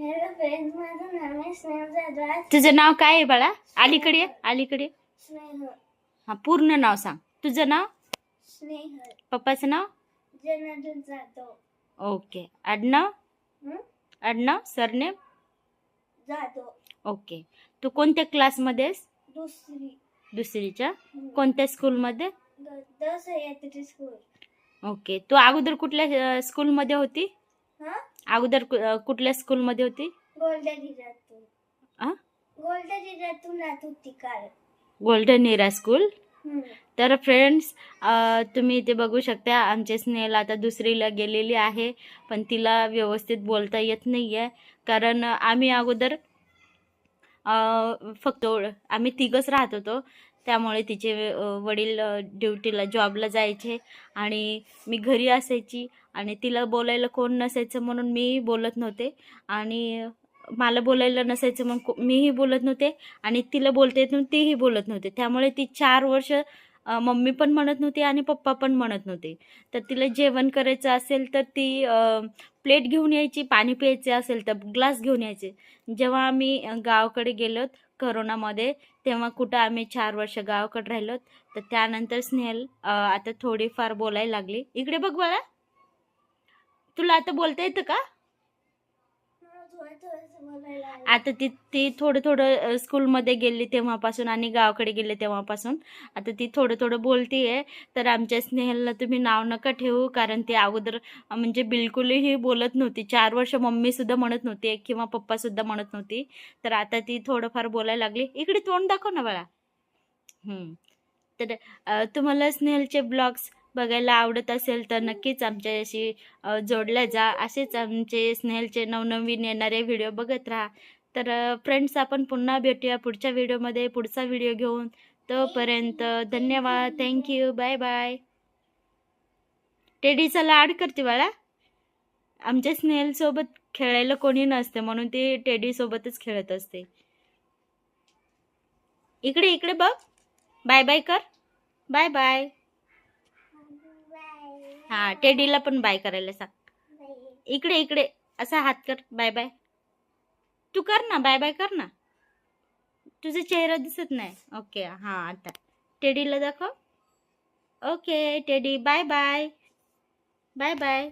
Hello friends माझं नाव आहे स्नेह जाधव तुझं नाव काय आहे बाळा? अलीकडे अलीकडे. स्नेह हा पूर्ण नाव सांग. तुझं नाव? स्नेह पप्पाचं नाव? जनार्दन जाधव. ओके. आडनाव? हं? आडनाव? सरनेम? जाधव. ओके. तू कोणत्या क्लासमध्ये आहेस? दुसरी. दुसरीच्या. कोणत्या स्कूलमध्ये? The- the Sahyadri school. Okay. तू अगोदर कुठल्या अ, स्कूलमध्ये होती? हा? अगोदर कुठल्या स्कूलमध्ये होती? गोल्डन हिरातून राहत होती गोल्डन एरा स्कूल. तर फ्रेंड्स तुम्ही इथे बघू शकता आमचे स्नेहल आता दुसरीला गेलेली आहे पण तिला व्यवस्थित बोलता येत नाही आहे कारण आम्ही अगोदर फक्त आम्ही तिघच राहत होतो. त्यामुळे तिचे वडील ड्युटीला जॉबला जायचे आणि मी घरी असायची आणि तिला बोलायला कोण नसायचं म्हणून मी बोलत नव्हते आणि मला बोलायला नसायचं मग मीही बोलत नव्हते आणि तिला बोलता येत नव्हती तीही बोलत नव्हते. त्यामुळे ती चार वर्ष मम्मी पण म्हणत नव्हती आणि पप्पा पण म्हणत नव्हते. तर तिला जेवण करायचं असेल तर ती प्लेट घेऊन यायची पाणी प्यायचे असेल तर ग्लास घेऊन यायचे. जेव्हा आम्ही गावाकडे गेलोत करोनामध्ये तेव्हा कुठं आम्ही चार वर्ष गावाकडे राहिलोत तर त्यानंतर स्नेहल आता थोडीफार बोलायला लागली. इकडे बघ बाळा. तुला आता बोलता येतं का मला थोडं थोडंसं बोलायला आलं. आता ती ती थोडं थोडं स्कूलमध्ये गेली तेव्हापासून आणि गावाकडे गेले तेव्हापासून. आता ती थोडं थोडं बोलती आहे तर आमच्या स्नेहलला तुम्ही नाव नका ठेवू कारण ती अगोदर म्हणजे बिलकुलही बोलत नव्हती. चार वर्ष मम्मीसुद्धा म्हणत नव्हती किंवा पप्पासुद्धा म्हणत नव्हती. तर आता ती थोडंफार बोलायला लागली. इकडे तोंड दाखव ना बाळा. हम्म. तर तुम्हाला स्नेहलचे ब्लॉग्स बघायला आवडत असेल तर नक्कीच आमच्याशी जोडल्या जा. असेच आमचे स्नेहलचे नवनवीन येणारे व्हिडिओ बघत राहा. तर फ्रेंड्स आपण पुन्हा भेटूया पुढच्या व्हिडिओमध्ये. पुढचा व्हिडिओ घेऊन तोपर्यंत धन्यवाद. थँक्यू बाय बाय टेडीचा लाड करते बाळा. आमच्या स्नेहलसोबत खेळायला कोणी नसते म्हणून ती टेडीसोबतच खेळत असते. इकडे इकडे बघ. बाय बाय कर. Bye bye. हा टेडीला पण बाय करायला सांग. इकडे इकडे. असा हात कर. Bye bye. तू कर ना. बाय बाय कर ना. तुझा चेहरा दिसत नाही. ओके हां आता. टेडीला दाखव. Okay teddy. Bye bye. Bye bye.